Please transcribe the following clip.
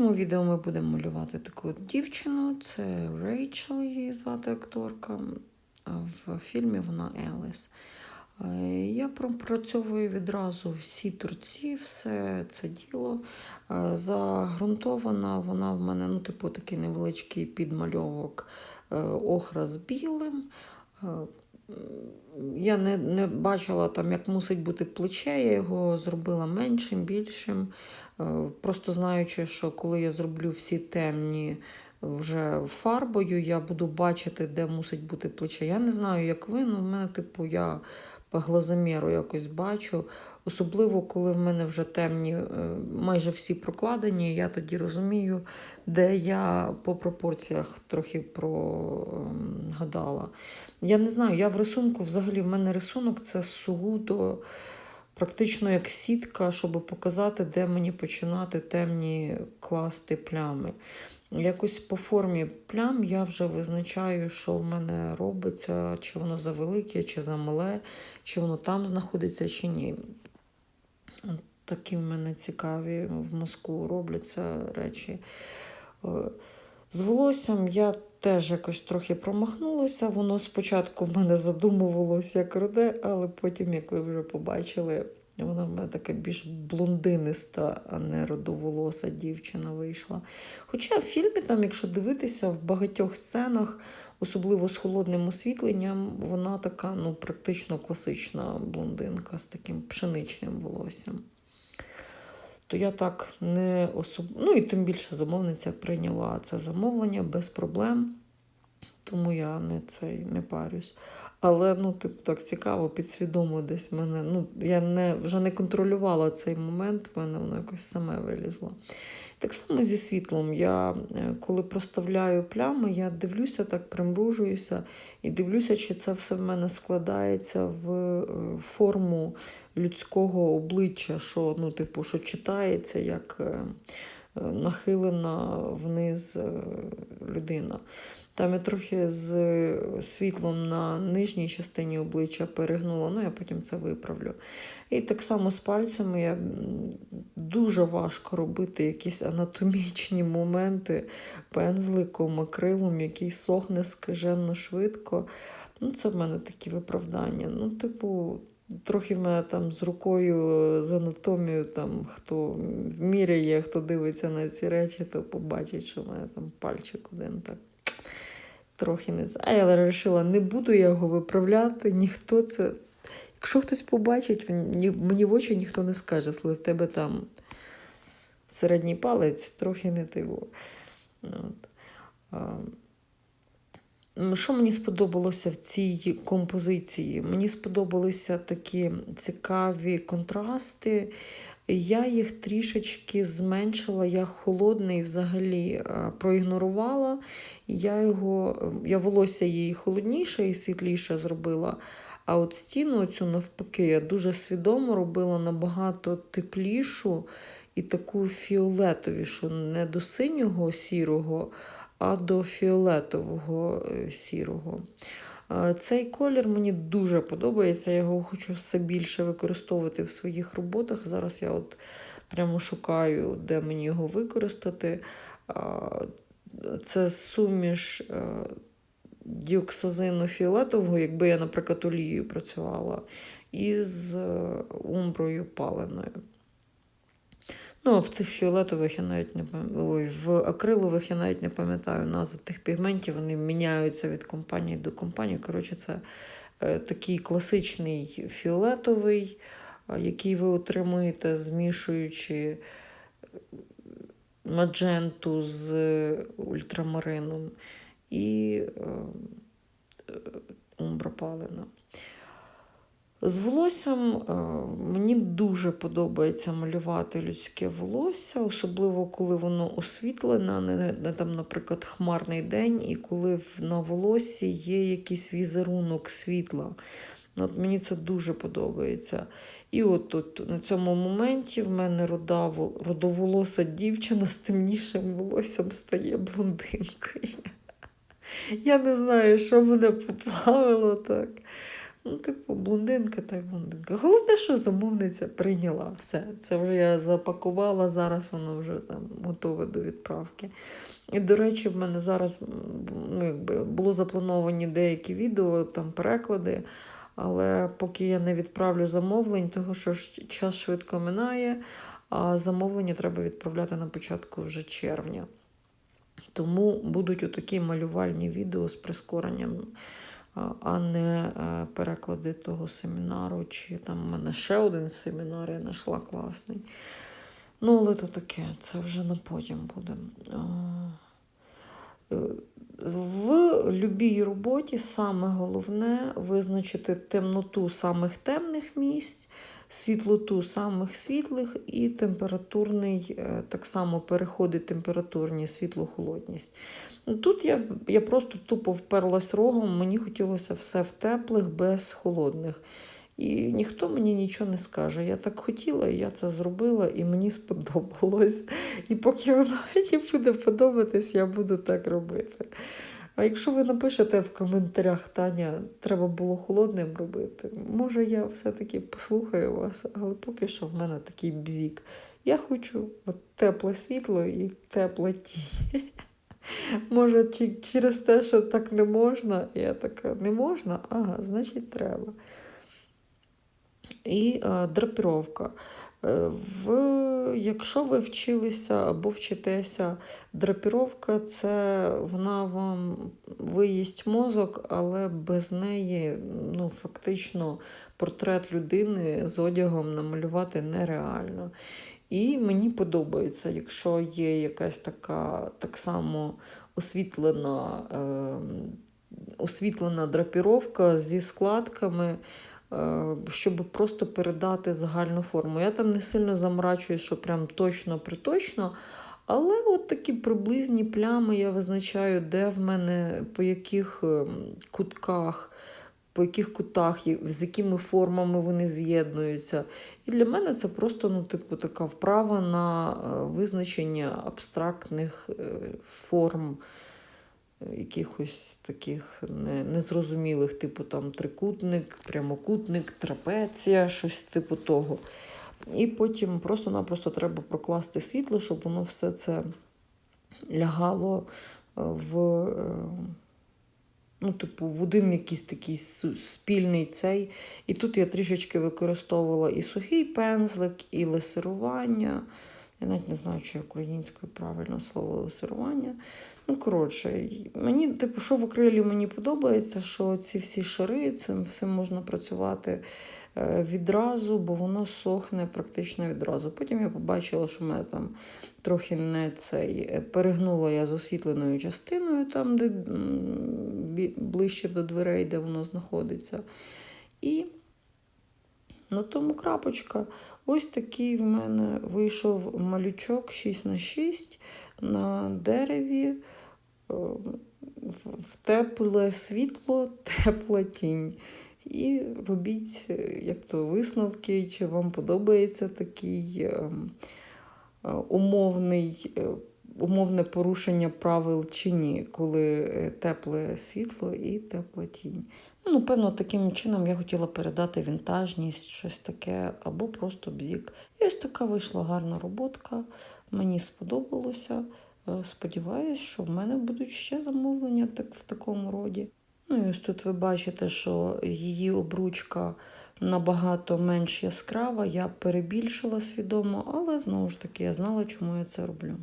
цьому відео ми будемо малювати таку дівчину. Це Рейчел, її звати акторка. В фільмі вона Еліс. Е, Я пропрацьовую відразу всі торці, все це діло. Е, Загрунтована вона в мене, ну, типу, такий невеличкий підмальовок е, охра з білим. Я не, не бачила, там, як мусить бути плече, я його зробила меншим, більшим. Е, Просто знаючи, що коли я зроблю всі темні вже фарбою, я буду бачити, де мусить бути плече. Я не знаю, як ви, але в мене, типу, я по глазоміру якось бачу. Особливо, коли в мене вже темні, е, майже всі прокладені, я тоді розумію, де я по пропорціях трохи прогадала. Я не знаю, я в рисунку, взагалі, в мене рисунок це сугубо практично як сітка, щоб показати, де мені починати темні класти плями. Якось по формі плям я вже визначаю, що в мене робиться, чи воно завелике, чи замале, чи воно там знаходиться, чи ні. Такі в мене цікаві в мозку робляться речі. Е, З волоссям я теж якось трохи промахнулася. Воно спочатку в мене задумувалося як руде, але потім, як ви вже побачили, вона в мене така більш блондиниста, а не родоволоса дівчина вийшла. Хоча в фільмі, там, якщо дивитися, в багатьох сценах, особливо з холодним освітленням, вона така ну, практично класична блондинка з таким пшеничним волоссям. То я так не особ... Ну і тим більше замовниця прийняла це замовлення без проблем, тому я не цей не парюсь. Але ну, типу, так цікаво, підсвідомо десь мене. Ну, я не, вже не контролювала цей момент, в мене воно якось саме вилізло. Так само зі світлом. Я е, коли проставляю плями, я дивлюся, так примружуюся і дивлюся, чи це все в мене складається в е, форму людського обличчя, що, ну, типу, що читається як е, нахилена вниз е, людина. Там я трохи з світлом на нижній частині обличчя перегнула, ну я потім це виправлю. І так само з пальцями я дуже важко робити якісь анатомічні моменти пензликом, акрилом, який сохне скаженно швидко. Ну, це в мене такі виправдання. Ну, типу, трохи в мене там з рукою, з анатомією, там, хто міряє, хто дивиться на ці речі, то побачить, що в мене там пальчик один так трохи не. А я вирішила, не буду я його виправляти, ніхто це. Якщо хтось побачить, мені в очі ніхто не скаже, слухай, в тебе там середній палець трохи не тиво. От. Що мені сподобалося в цій композиції? Мені сподобалися такі цікаві контрасти. Я їх трішечки зменшила, я холодний взагалі е, проігнорувала. Я його, я волосся її холодніше і світліше зробила. А от стіну цю навпаки, я дуже свідомо робила набагато теплішу і таку фіолетовішу, не до синього сірого, а до фіолетового е, сірого. Цей колір мені дуже подобається, я його хочу все більше використовувати в своїх роботах. Зараз я от прямо шукаю, де мені його використати. Це суміш е, діоксазину фіолетового, якби я, наприклад, олією працювала, із е, умброю паленою. Ну, в цих фіолетових я навіть не пам'ятаю. Ой, в акрилових я навіть не пам'ятаю назв тих пігментів, вони міняються від компанії до компанії. Коротше, це е, такий класичний фіолетовий, е, який ви отримуєте, змішуючи е, мадженту з ультрамарином і е, е, умбра палена. З волоссям е, мені дуже подобається малювати людське волосся, особливо коли воно освітлене, не, там, наприклад, хмарний день, і коли на волоссі є якийсь візерунок світла. От мені це дуже подобається. І от тут на цьому моменті в мене рода- родоволоса дівчина з темнішим волоссям стає блондинкою. Я не знаю, що мене поплавило так. Ну, типу, блондинка та й блондинка. Головне, що замовниця прийняла все. Це вже я запакувала, зараз воно вже там готове до відправки. І, до речі, в мене зараз ну, якби, було заплановані деякі відео, там переклади. Але поки я не відправлю замовлень, того що час швидко минає, а замовлення треба відправляти на початку вже червня. Тому будуть отакі малювальні відео з прискоренням, а- не е, переклади того семінару. Чи там в мене ще один семінар я знайшла класний. Ну, але то таке, це вже на потім буде. Е, В любій роботі саме головне визначити темноту самих темних місць, світлоту самих світлих і температурний, е, так само переходи температурні, світло-холодність. Ну, Тут я, я просто тупо вперлась рогом, мені хотілося все в теплих, без холодних. І ніхто мені нічого не скаже. Я так хотіла, і я це зробила, і мені сподобалось. І поки воно мені буде подобатись, я буду так робити. А якщо ви напишете в коментарях, Таня, треба було холодним робити, може я все-таки послухаю вас, але поки що в мене такий бзік. Я хочу от тепле світло і тепла тінь. Може, через те, що так не можна, я така, не можна? Ага, значить треба. І е, драпіровка. Е, В, якщо ви вчилися або вчитеся, драпіровка це вона вам виїсть мозок, але без неї ну, фактично портрет людини з одягом намалювати нереально. І мені подобається, якщо є якась така так само освітлена, е, освітлена драпіровка зі складками щоб просто передати загальну форму. Я там не сильно замрачуюсь, що прям точно приточно. Але от такі приблизні плями я визначаю, де в мене, по яких ем, кутках, по яких кутах, з якими формами вони з'єднуються. І для мене це просто ну, типу, така вправа на е, визначення абстрактних е, форм якихось таких незрозумілих, типу там трикутник, прямокутник, трапеція, щось типу того. І потім просто-напросто треба прокласти світло, щоб воно все це лягало е, в, е, ну, типу, в один якийсь такий спільний цей. І тут я трішечки використовувала і сухий пензлик, і лесирування. Я навіть не знаю, чи українською правильно слово лесирування. Ну, коротше, мені, типу, що в акрилі мені подобається, що ці всі шари, цим всім можна працювати е, відразу, бо воно сохне практично відразу. Потім я побачила, що мене там трохи не цей. е, Перегнула я з освітленою частиною, там, де ближче до дверей, де воно знаходиться. І на тому крапочка. Ось такий в мене вийшов малючок 6 на 6 на дереві. е, в- тепле світло, тепла тінь. І робіть, е, як то висновки, чи вам подобається такий ем, е, умовний, умовне порушення правил чи ні, коли тепле світло і тепла тінь. Ну, напевно, таким чином я хотіла передати вінтажність, щось таке, або просто бзік. І ось така вийшла гарна роботка. Мені сподобалося. Е, Сподіваюсь, що в мене будуть ще замовлення так, в такому роді. Ну і ось тут ви бачите, що її обручка набагато менш яскрава. Я перебільшила свідомо, але знову ж таки я знала, чому я це роблю.